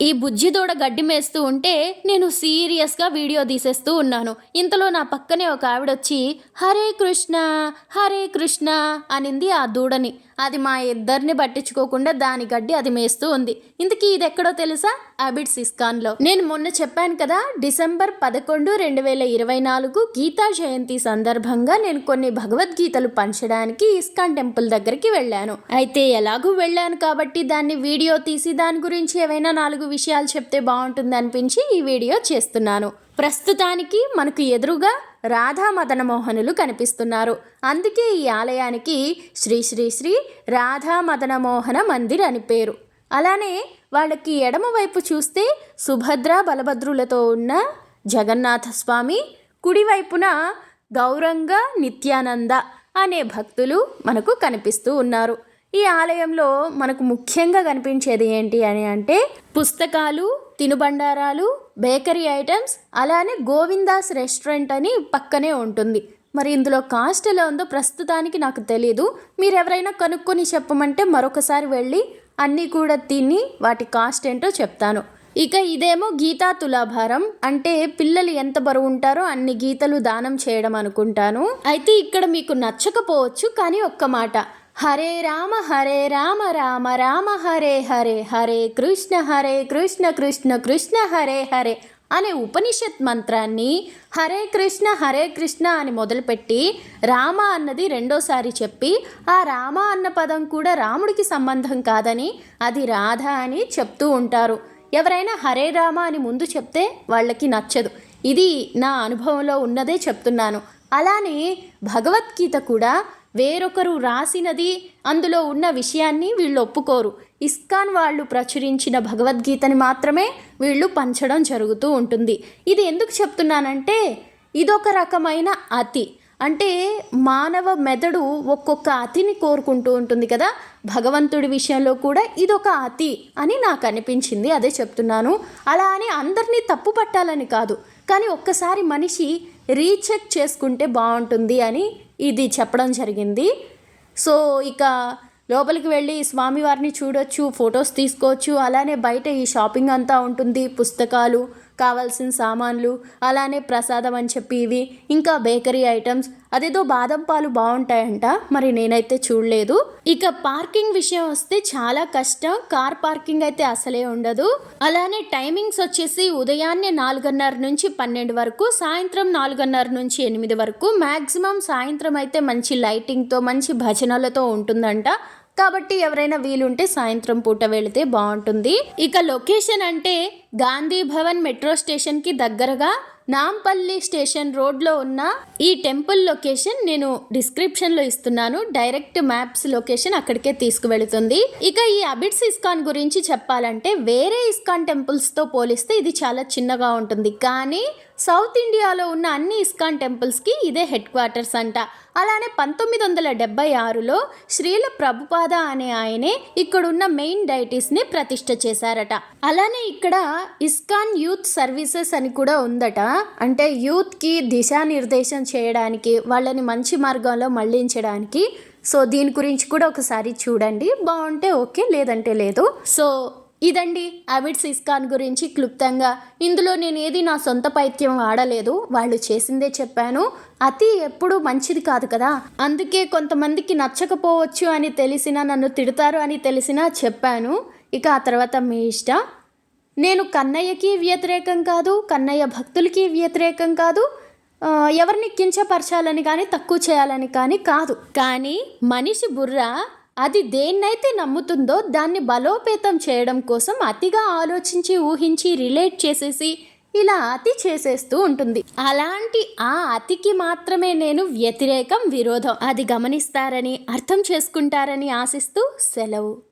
ఈ బుజ్జిదోడ గడ్డి మేస్తూ ఉంటే నేను సీరియస్గా వీడియో తీసేస్తూ ఉన్నాను. ఇంతలో నా పక్కనే ఒక ఆవిడొచ్చి హరే కృష్ణ హరే కృష్ణ అనింది ఆ దూడని. అది మా ఇద్దరిని పట్టించుకోకుండా దాని గడ్డి అది మేస్తూ ఉంది. ఇంతకీ ఇది ఎక్కడో తెలుసా? అబిడ్స్ ఇస్కాన్లో నేను మొన్న చెప్పాను కదా డిసెంబర్ పదకొండు రెండు వేల ఇరవై నాలుగు గీతా జయంతి సందర్భంగా నేను కొన్ని భగవద్గీతలు పంచడానికి ఇస్కాన్ టెంపుల్ దగ్గరికి వెళ్ళాను. అయితే ఎలాగూ వెళ్ళాను కాబట్టి దాన్ని వీడియో తీసి దాని గురించి ఏవైనా నాలుగు విషయాలు చెప్తే బాగుంటుంది అనిపించి ఈ వీడియో చేస్తున్నాను. ప్రస్తుతానికి మనకు ఎదురుగా రాధా మదన మోహనులు కనిపిస్తున్నారు. అందుకే ఈ ఆలయానికి శ్రీ శ్రీ శ్రీ రాధా మదన మోహన మందిర్ అని పేరు. అలానే వాళ్ళకి ఎడమ వైపు చూస్తే సుభద్ర బలభద్రులతో ఉన్న జగన్నాథస్వామి కుడివైపున గౌరంగ నిత్యానంద అనే భక్తులు మనకు కనిపిస్తూ ఉన్నారు. ఈ ఆలయంలో మనకు ముఖ్యంగా కనిపించేది ఏంటి అని అంటే పుస్తకాలు తినుబండారాలు బేకరీ ఐటమ్స్ అలానే గోవిందాస్ రెస్టారెంట్ అని పక్కనే ఉంటుంది. మరి ఇందులో కాస్ట్ ఎలా ఉందో ప్రస్తుతానికి నాకు తెలియదు మీరు ఎవరైనా కనుక్కొని చెప్పమంటే మరొకసారి వెళ్ళి అన్నీ కూడా తిని వాటి కాస్ట్ ఏంటో చెప్తాను. ఇక ఇదేమో గీతా తులాభారం. అంటే పిల్లలు ఎంత బరువు ఉంటారో అన్ని గీతలు దానం చేయడం అనుకుంటాను. అయితే ఇక్కడ మీకు నచ్చకపోవచ్చు కానీ ఒక్క మాట. హరే రామ హరే రామ రామ రామ హరే హరే హరే కృష్ణ హరే కృష్ణ కృష్ణ కృష్ణ హరే హరే అనే ఉపనిషత్ మంత్రాన్ని హరే కృష్ణ హరే కృష్ణ అని మొదలుపెట్టి రామ అన్నది రెండోసారి చెప్పి ఆ రామ అన్న పదం కూడా రాముడికి సంబంధం కాదని అది రాధ అని చెప్తూ ఉంటారు. ఎవరైనా హరే రామ అని ముందు చెప్తే వాళ్ళకి నచ్చదు. ఇది నా అనుభవంలో ఉన్నదే చెప్తున్నాను. అలానే భగవద్గీత కూడా వేరొకరు రాసినది అందులో ఉన్న విషయాన్ని వీళ్ళు ఒప్పుకోరు. ఇస్కాన్ వాళ్ళు ప్రచురించిన భగవద్గీతని మాత్రమే వీళ్ళు పంచడం జరుగుతూ ఉంటుంది. ఇది ఎందుకు చెప్తున్నానంటే ఇదొక రకమైన అతి. అంటే మానవ మెదడు ఒక్కొక్క అతిని కోరుకుంటూ ఉంటుంది కదా. భగవంతుడి విషయంలో కూడా ఇదొక అతి అని నాకు అనిపించింది అదే చెప్తున్నాను. అలా అని అందరినీ తప్పు పట్టాలని కాదు. కానీ ఒక్కసారి మనిషి రీచెక్ చేసుకుంటే బాగుంటుంది అని ఇది చెప్పడం జరిగింది. సో ఇక లోపలికి వెళ్ళి స్వామివారిని చూడొచ్చు ఫొటోస్ తీసుకోవచ్చు. అలానే బయట ఈ షాపింగ్ అంతా ఉంటుంది పుస్తకాలు కావాల్సిన సామాన్లు అలానే ప్రసాదం అని చెప్పి ఇవి ఇంకా బేకరీ ఐటమ్స్. అదేదో బాదం పాలు బాగుంటాయంట మరి నేనైతే చూడలేదు. ఇక పార్కింగ్ విషయం వస్తే చాలా కష్టం కార్ పార్కింగ్ అయితే అసలే ఉండదు. అలానే టైమింగ్స్ వచ్చేసి ఉదయాన్నే నాలుగున్నర నుంచి పన్నెండు వరకు సాయంత్రం నాలుగున్నర నుంచి ఎనిమిది వరకు మ్యాక్సిమం సాయంత్రం అయితే మంచి లైటింగ్తో మంచి భజనలతో ఉంటుందంట. కాబట్టి ఎవరైనా వీలుంటే సాయంత్రం పూట వెళితే బాగుంటుంది. ఇక లొకేషన్ అంటే గాంధీ భవన్ మెట్రో స్టేషన్కి దగ్గరగా నాంపల్లి స్టేషన్ రోడ్లో ఉన్న ఈ టెంపుల్ లొకేషన్ నేను డిస్క్రిప్షన్లో ఇస్తున్నాను. డైరెక్ట్ మ్యాప్స్ లొకేషన్ అక్కడికే తీసుకువెళుతుంది. ఇక ఈ అబిడ్స్ ఇస్కాన్ గురించి చెప్పాలంటే వేరే ఇస్కాన్ టెంపుల్స్తో పోలిస్తే ఇది చాలా చిన్నగా ఉంటుంది. కానీ సౌత్ ఇండియాలో ఉన్న అన్ని ఇస్కాన్ టెంపుల్స్కి ఇదే హెడ్ క్వార్టర్స్ అంట. అలానే పంతొమ్మిది వందల డెబ్బై ఆరులో శ్రీల ప్రభుపాద అనే ఆయనే ఇక్కడున్న మెయిన్ డైటీస్ని ప్రతిష్ట చేశారట. అలానే ఇక్కడ ఇస్కాన్ యూత్ సర్వీసెస్ అని కూడా ఉందట. అంటే యూత్కి దిశానిర్దేశం చేయడానికి వాళ్ళని మంచి మార్గంలో మళ్ళించడానికి సో దీని గురించి కూడా ఒకసారి చూడండి. బాగుంటే ఓకే లేదంటే లేదు. సో ఇదండి అవిడ్స్ ఇస్కాన్ గురించి క్లుప్తంగా. ఇందులో నేను ఏది నా సొంత పైత్యం వాడలేదు వాళ్ళు చేసిందే చెప్పాను. అతి ఎప్పుడూ మంచిది కాదు కదా. అందుకే కొంతమందికి నచ్చకపోవచ్చు అని తెలిసినా నన్ను తిడతారు అని తెలిసినా చెప్పాను. ఇక ఆ తర్వాత మీ ఇష్టం? నేను కన్నయ్యకి వ్యతిరేకం కాదు కన్నయ్య భక్తులకి వ్యతిరేకం కాదు ఎవరిని కించపరచాలని కానీ తక్కువ చేయాలని కానీ కాదు. కానీ మనిషి బుర్ర అది దేన్నైతే నమ్ముతుందో దాన్ని బలోపేతం చేయడం కోసం అతిగా ఆలోచించి ఊహించి రిలేట్ చేసేసి ఇలా అతి చేసేస్తూ ఉంటుంది. అలాంటి ఆ అతికి మాత్రమే నేను వ్యతిరేకం విరోధం. అది గమనిస్తారని అర్థం చేసుకుంటారని ఆశిస్తూ సెలవు.